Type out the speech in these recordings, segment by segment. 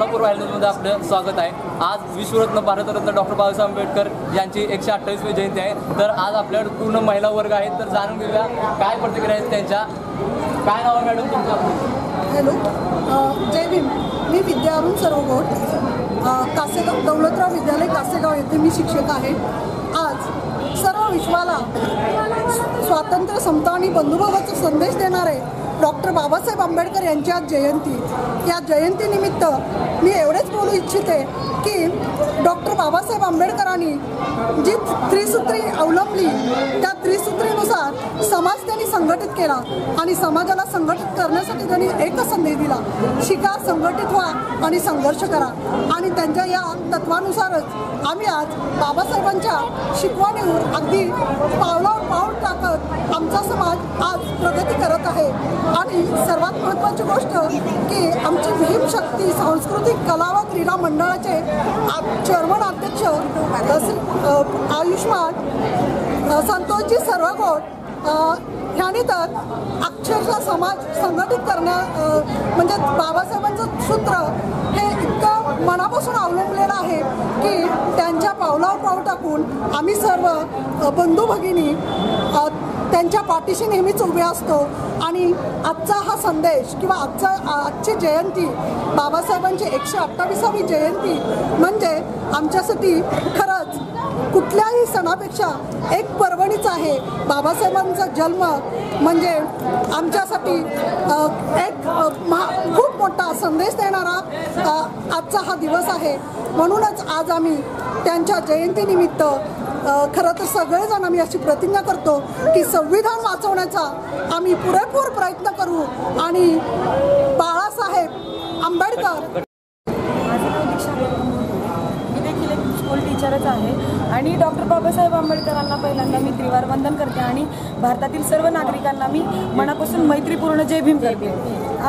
कोल्हापूरमध्ये आपलं स्वागत आहे. आज विश्वरत्न भारतरत्न डॉक्टर बाबासाहेब आंबेडकर यांची एकशे अठ्ठावीसवी जयंती आहे. तर आज आपल्याकडे पूर्ण महिला वर्ग आहेत. तर जाणून घेऊया काय प्रतिक्रिया आहेत त्यांच्या. काय नाव आहे मॅडम तुमचं? हॅलो. जय भीम. मी विद्यारुण सर्वगोट कासेगाव दौलतराव विद्यालय कासेगाव येथे मी शिक्षक आहे. आज सर्व विश्वाला स्वातंत्र्य समता आणि बंधुभावाचा संदेश देणारे डॉक्टर बाबासाहेब आंबेडकर यांची आज जयंती. या जयंतीनिमित्त मी एवढेच बोलू इच्छिते की डॉक्टर बाबासाहेब आंबेडकरांनी जी त्रिसूत्री अवलंबली त्या त्रिसूत्रीनुसार समाज त्यांनी संघटित केला आणि समाजाला संघटित करण्यासाठी त्यांनी एकच संदेश दिला. शिका संघटित व्हा आणि संघर्ष करा. आणि त्यांच्या या तत्वानुसारच आम्ही आज बाबासाहेबांच्या शिकवणीवर अगदी पावलावर पाऊल टाकत आमचा समाज आज प्रगती करत आहे. आणि सर्वात महत्त्वाची गोष्ट की आमची भीम शक्ती सांस्कृतिक कला व क्रीडा मंडळाचे आ- चेअरमन अध्यक्ष आयुष्मान संतोषजी सर्वगोट ह्याने तर अक्षरशः समाज संघटित करण्या म्हणजे बाबासाहेबांचं सूत्र हे इतकं मनापासून अवलंबलेलं आहे की त्यांच्या पावलावर पाऊल टाकून आम्ही सर्व बंधू भगिनी त्यांच्या पाठीशी नेहमीच उभे असतो. आणि आजचा हा संदेश किंवा आजचा आजची जयंती बाबासाहेबांची एकशे अठ्ठावीसावी जयंती म्हणजे आमच्यासाठी खरंच सणापेक्षा एक पर्वणीच आहे. बाबासाहेबांचा जन्म म्हणजे आमच्यासाठी एक महा खूप मोठा संदेश देणारा आजचा हा दिवस आहे. म्हणूनच आज आम्ही त्यांच्या जयंतीनिमित्त खरं तर सगळेजण आम्ही अशी प्रतिज्ञा करतो की संविधान वाचवण्याचा आम्ही पुरेपूर प्रयत्न करू. आणि बाळासाहेब आंबेडकर माझे नाव दीक्षा मी देखील एक स्कूल टीचरच आहे. आणि डॉक्टर बाबासाहेब आंबेडकरांना पहिल्यांदा मी त्रिवार वंदन करते आणि भारतातील सर्व नागरिकांना मी मनापासून मैत्रीपूर्ण जय भीम करते.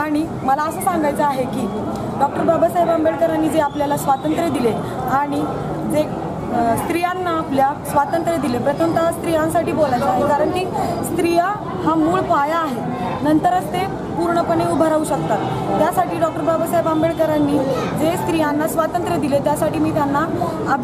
आणि मला असं सांगायचं आहे की डॉक्टर बाबासाहेब आंबेडकरांनी जे आपल्याला स्वातंत्र्य दिले आणि जे स्त्रियांना आपल्या स्वातंत्र्य दिले. प्रथमतः स्त्रियांसाठी बोलायचं आहे कारण की स्त्रिया हा मूळ पाया आहे. नंतरच ते पूर्णपणे उभं राहू शकतात. त्यासाठी डॉक्टर बाबासाहेब आंबेडकरांनी जे स्त्रियांना स्वातंत्र्य दिले त्यासाठी मी त्यांना आभ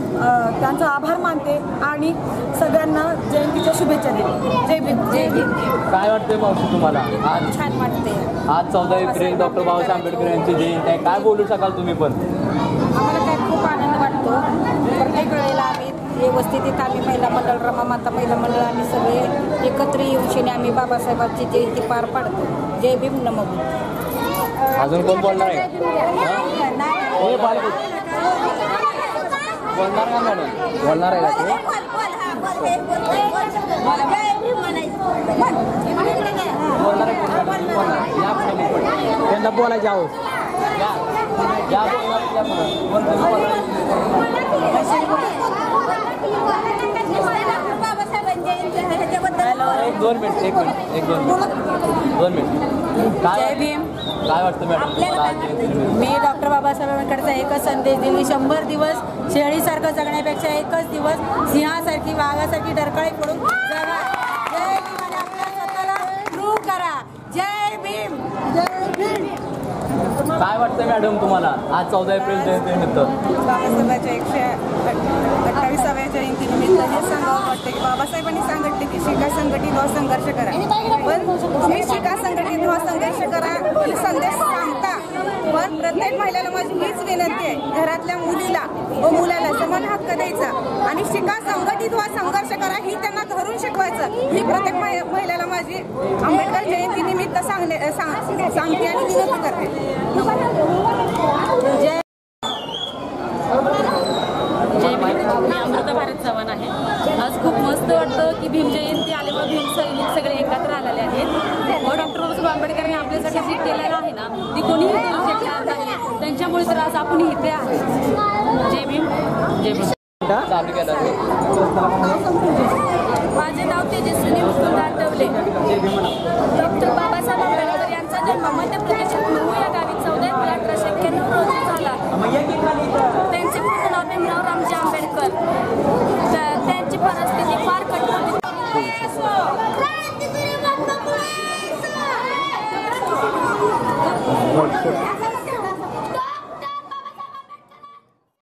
त्यांचा आभार मानते आणि सगळ्यांना जयंतीच्या शुभेच्छा देते. जय भीम. जय भीम. काय वाटतंय मावशी तुम्हाला? आज? छान वाटते आज चौदा एप्रिल डॉक्टर बाबासाहेब आंबेडकर यांची जयंती आहे. काय बोलू शकाल तुम्ही पण? आम्हाला काय खूप आनंद वाटतो. प्रत्येक वेळेला व्यवस्थित इथं आम्ही महिला मंडळ रमा माता महिला मंडळ आम्ही सगळे एकत्र येऊन शिने आम्ही बाबासाहेबांची जयंती पार पाडतो. जय भीम नमो. अजून कोण बोलणार आहे. बोलणार का मॅडम? बोलणार आहे. त्यांना बोलायचे आहोत या या बोलणार, या पुढे. कोण तुम्ही बोलणार? एक दोन मिनिट एक मिनिट एक दोन मिनिट दोन मिनिट काय जय भीम. काय वाटतं मॅडम? मी डॉक्टर बाबासाहेब आंबेडकरचा एकच संदेश दिली शंभर दिवस शेळीसारखं जगण्यापेक्षा एकच दिवस सिंहासारखी वाघासारखी डरकाळी पडून जगा. जय भीम आणि आपल्या स्वतःला प्रूव्ह करा. जय भीम. जय भीम काय वाटतं मॅडम तुम्हाला? आज चौदा एप्रिल जयंतीनिमित्त बाबासाहेबांच्या एकशे अठ्ठावीसाव्या जयंतीनिमित्त हे सांगावं वाटतं की बाबासाहेबांनी सांगितले की शिका संघटित व्हा संघर्ष करा. पण तुम्ही शिका संघटित व्हा संघर्ष करा संदेश सांगता पण प्रत्येक महिलेला माझी हीच विनंती आहे घरातल्या मुलीला व मुलाला समान हक्क द्यायचा आणि शिका संघटित व्हा संघर्ष करा ही त्यांना धरून शिकवायचं. ही प्रत्येक महि- महिलेला माझी आंबेडकर जयंतीनिमित्त सांगणे सांग- सांगते आणि विनंती करते. त्याच्यामुळे तर आज आपण इथे आहे भीम. जय भीम. माझे नाव तेजस्विनी मुकुंदार दवले. डॉक्टर बाबासाहेब आंबेडकर यांचा जन्म मध्य प्रदेशात महू या गावी चौदा एप्रिल अठराशे एक्क्याण्णव रोजी झाला. त्यांचे पूर्ण नाव भीमराव रामजी आंबेडकर. त्यांची परिस्थिती फार कठीण होती.